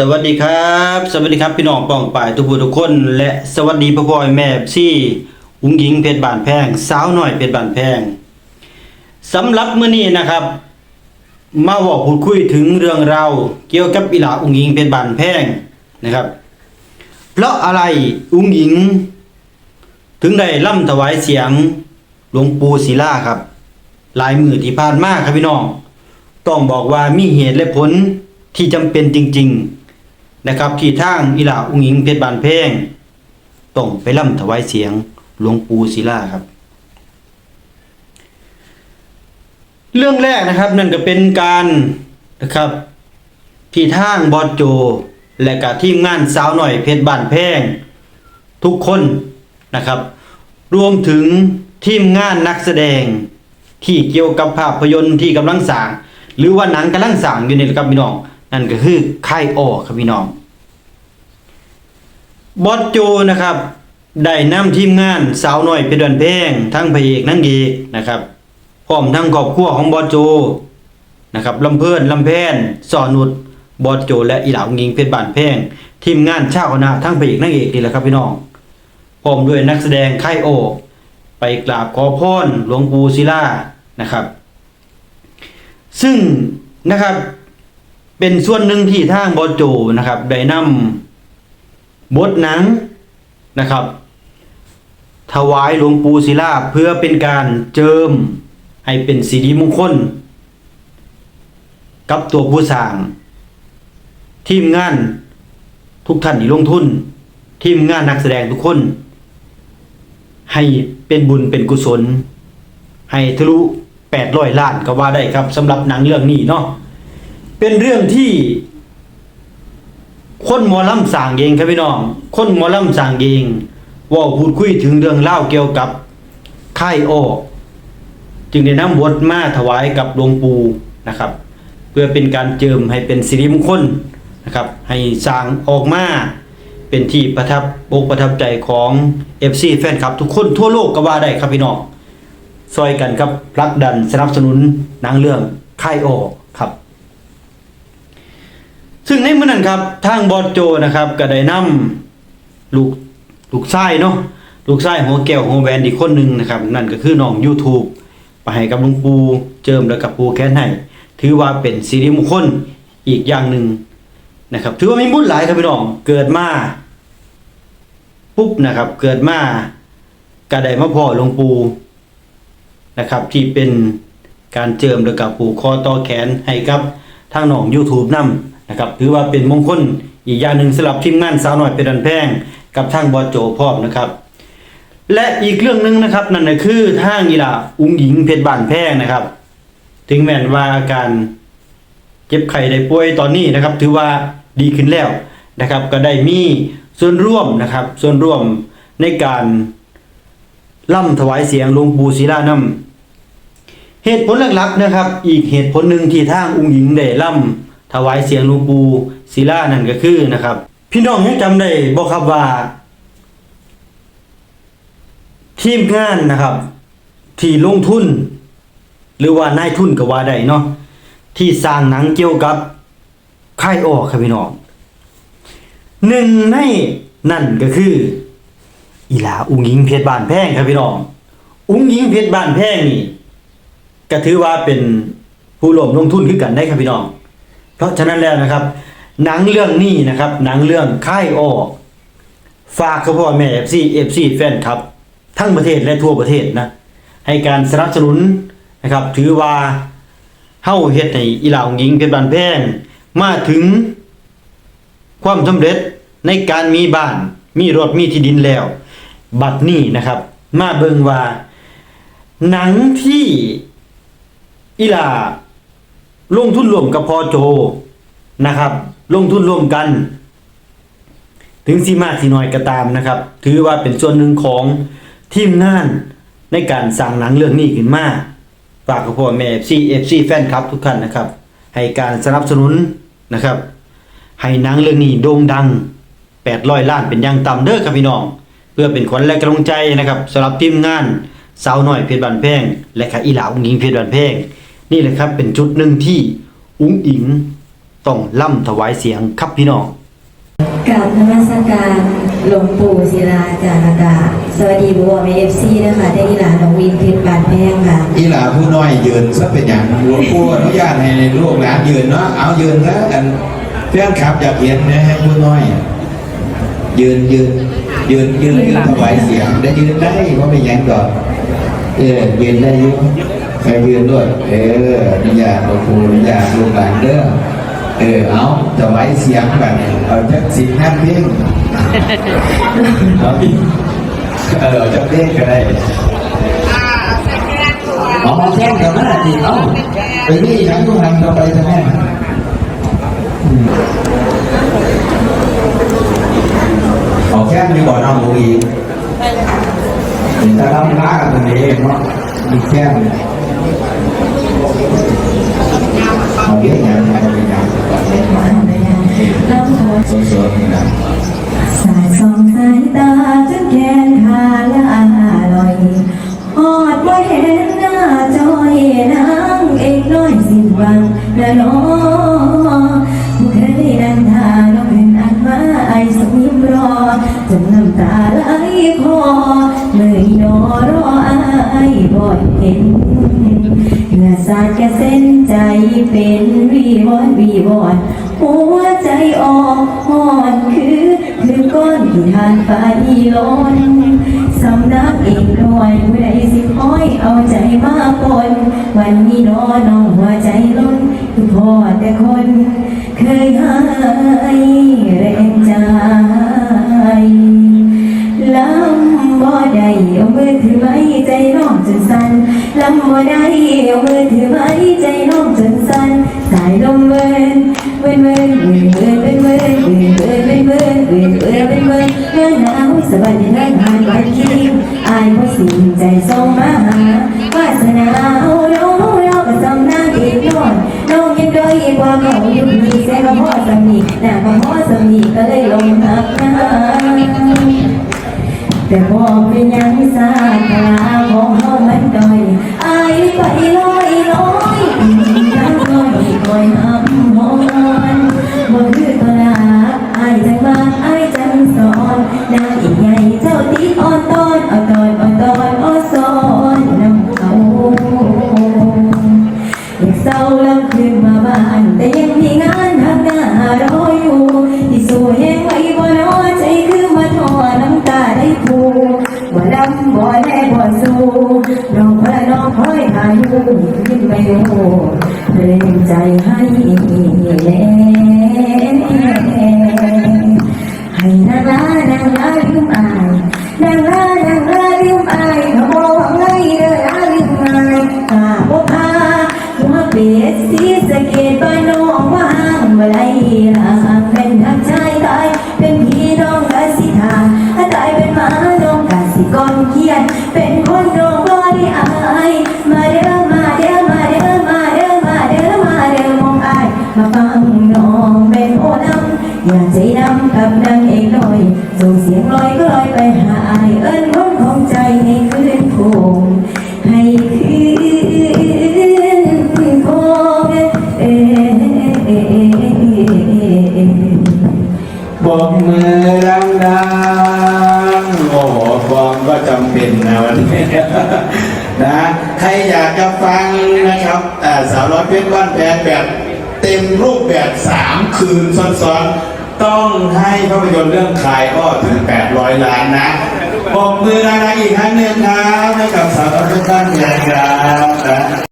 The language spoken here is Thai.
สวัสดีครับ สวัสดีครับพี่น้องป้องป่ายทุกผู้ทุกคน และสวัสดีพ่อพ่อแม่ซี่อุ้งหญิงเพชรบานแพงสาวหน้อยเพชรบานแพงสำหรับมื้อนี้นะครับ มาบอกพูดคุยถึงเรื่องราวเกี่ยวกับอีหลาอุ้งหญิงเพชรบานแพงนะครับ เพราะอะไรอุ้งหญิง ถึงได้ล่ำถวายเสียงหลวงปู่ศิลาครับหลายมือที่ผ่านมาครับพี่น้อง ต้องบอกว่ามีเหตุและผลที่จำเป็นจริง ๆ นะครับที่ทางอีหลาอุ้งอิงเพชรบานเพงต้องไปล่ำถวายเสียงหลวงปู่ศิลาครับ เรื่องแรกนะครับนั่นก็เป็นการนะครับที่ทางบอดโจ และกับทีมงานสาวหน่อยเพชรบานแพง ทุกคนนะครับ รวมถึงทีมงานนักแสดง ที่เกี่ยวกับภาพยนตร์ที่กำลังสร้าง หรือว่าหนังกำลังสร้างอยู่ในี่แหละครับพี่น้อง นั่นก็คือค่ายออครับพี่น้องบอสโจนะครับได้นำทีมงานสาวน้อยเพชรบันเพงทั้งพระเอกนางเอกนะครับพร้อมทั้งครอบครัวของบอสโจนะครับลำเพิ่นลำแพนสอนุดบอสโจ และอีหลาองยิงเพชรบานเพงทีมงานชาวคณะทั้งพระเอกนางเอกนี่แหละครับพี่น้องพร้อมด้วยนักแสดงค่ายโอไปกราบขอพรหลวงปู่ศิลานะครับ ซึ่งนะครับ เป็นส่วนหนึ่งที่ทางบอสโจนะครับได้นำบทหนังนะครับ ถวายหลวงปู่ศิลาเพื่อเป็นการเจิมให้เป็นสิริมงคล กับตัวผู้สร้าง ทีมงานทุกท่านที่ลงทุน ทีมงานนักแสดงทุกคน ให้เป็นบุญเป็นกุศล ให้ทะลุ800ล้านก็ว่าได้ครับสำหรับหนังเรื่องนี้เนาะ เป็นเรื่องที่ คนหมอลำสร้างเองครับพี่น้อง คนหมอลำสร้างเองว่าพูดคุยถึงเรื่องเล่าเกี่ยวกับค่ายออจึงได้นำบทมาถวายกับหลวงปู่นะครับ เพื่อเป็นการเจิมให้เป็นสิริมงคลนะครับ ให้สร้างออกมาเป็นที่ประทับอกประทับใจของ FC แฟนคลับ ทุกคนทั่วโลกก็ว่าได้ครับพี่น้องซอยกันครับพลักดันสนับสนุนนังเรื่องค่ายออ ซึ่งในเมื่อนั้นครับทางบอสโจนะครับก็ได้นำลูกลูกชายเนาะลูกชายหัวแก้วหัวแหวนอีกคนหนึ่งนะครับนั่นก็คือน้อง YouTube ไปให้กับหลวงปู่เจิมแล้วกับปู่แค้นให้ถือว่าเป็นสิริมงคลอีกอย่างหนึ่งนะครับ ถือว่ามีบุญหลายครับพี่น้องเกิดมาปุ๊บนะครับ เกิดมาก็ได้มาพ่อหลวงปู่นะครับ ที่เป็นการเจิมแล้วกับปู่คอต่อแขนให้กับทางน้อง YouTube นํ นะครับถือว่าเป็นมงคลอีกอย่างหนึ่งสำหรับทีมงานสาวหน่อยเป็นดันแพงกับทางบอโจพร้อมนะครับ และอีกเรื่องหนึ่งนะครับนั่นก็คือทางอีหลาอุ้งหญิงเพชรบานแพงนะครับ ถึงแม้นว่าอาการเจ็บไข้ได้ป่วยตอนนี้นะครับ ถือว่าดีขึ้นแล้วนะครับ ก็ได้มีส่วนร่วมนะครับ ส่วนร่วมในการล่ำถวายเสียงหลวงปู่ศิลานำเหตุผลหลักๆนะครับ อีกเหตุผลหนึ่งที่ทางองค์หญิงได้ล่ำ ถวายเสียงหลวงปู่ศิลานั่นก็คือนะครับ พี่น้องยังจำได้บ่ครับว่า ทีมงานนะครับ ที่ลงทุน หรือว่านายทุนก็ว่าได้เนาะที่สร้างหนังเกี่ยวกับค่ายออกครับพี่น้องหนึ่งในนั่นก็คือ อีหลาอุ้งยิงเพชรบานแพงครับพี่น้องอุ้งยิงเพชรบานแพงนี่ก็ถือว่าเป็นผู้ร่วมลงทุนคือกันได้ครับพี่น้อง เพราะฉะนั้นแล้วนะครับ หนังเรื่องนี้นะครับ หนังเรื่องค่ายออกฝากกับพ่อแม่ FC FC แฟนครับ ทั้งประเทศและทั่วประเทศนะให้การสนับสนุนนะครับ ถือว่าเฮาเฮ็ดให้อีหลาหญิงเพชรบานแพงมาถึงความสำเร็จในการมีบ้าน มีรถมีที่ดินแล้ว บัดนี้นะครับ มาเบิงว่า หนังที่อีหลา ลงทุนร่วมกับพอโจนะครับ ลงทุนร่วมกัน ถึงสีมากสีน้อยก็ตามนะครับ ถือว่าเป็นส่วนหนึ่งของทีมงานในการสร้างหนังเรื่องนี้ขึ้นมาฝากกับพ่อแม่ FC FC แฟนคลับทุกท่านนะครับ ให้การสนับสนุนนะครับ ให้หนังเรื่องนี้โด่งดัง 800 ล้านเป็นอย่างต่ำเด้อครับพี่น้อง เพื่อเป็นขวัญและกำลังใจนะครับสำหรับทีมงานสาวน้อยเพชรบันแพงและค่ะอีหลาอุ้งอิงเพชรบันแพง นี่แหละครับเป็นจุดหนึ่งที่อุ้งอิงต้องล่ำถวายเสียงครับพี่น้องกราบนมัสการหลวงปู่ศิลาจารากาสวัสดีบัวเอฟซีนะคะได้อีหลานน้องวินเพชรบานแพงค่ะอีหลาผู้น้อยยืนซะเป็นอย่างหลวงปู่อนุญาตให้ลูกหลานยืนเนาะเอายืนแล้วกันเพื่อนขับอยากเห็นนะให้ผู้น้อย ยืนยืนยืนยืนยืนถวายเสียงได้ยืนได้เพราะไม่ยังก่อนเออยืนได้อยุ่ ใครยืนด้วย เอออนุญาตหลวงปู่อนุญาตลูกหลานเด้อเออเอาถวายเสียงแบบเอาจักสิบห้าเพลงเอาดิเออจักเพลงก็ได้อ๋อแจ้งกับแม่จีเอ้าไปนี่ฉันต้องทำต่อไปจะแม่อืมเอาแค่มีบ่อน้ำบุรีจะทำร้ากันตรงนี้เนาะมีแค่ สายสองสายตาจนแขนขาละลอยหอดว่าเห็นหน้าจอยนางเอกน้อยสิ้นหวังนะน้องผู้เคยนั่งทาน้องเป็นอันมาไอสมิมรอจนน้ำตาไหลคอเมื่อยนอรอไอบ่เห็น สาดกระเส้นใจเป็นวีวอนวีวอนหัวใจออกหอนคือคือก้อนที่ทานฟ้าดีล้นสำนักเอกน้อยผู้ใดสิคอยเอาใจมาปนวันนี้น้อน้องหัวใจล้นคือพ่อแต่คนเคยให้แรงำบ่ได้เอามือถือไม้ใจน้องจนสั่นสายลมเวินเวินเวินเวินเวินเวินเวินเวินเวินเวินเวินเวินเวินเวินเวินหนาวสบายดีนั่งหานวันคิงอายบ่สิ้นใจส่งมาหาวาสนาเอาน้องเราก็จำนางเอกนอนน้องยังด้อยกว่าเขาอยู่มีแสงก็พอสำนีหน้าก็พอสำนีก็เลยลงหักหน้าแต่พอเป็นยังสาตา Wah. ഞങ്ങൾ ใครอยากจะฟังนะครับอ่สาวร้อยเพชรบ้านแพนแบบเต็มรูปแบบสามคืนซ้อนๆ ต้องให้ภาพยนตร์เรื่องคายอ้อถึง 800 ล้านนะบอกมือดังๆอีกครั้งหนึ่งครับให้กับสาวร้อยเพชรบ้านแพนครับนะ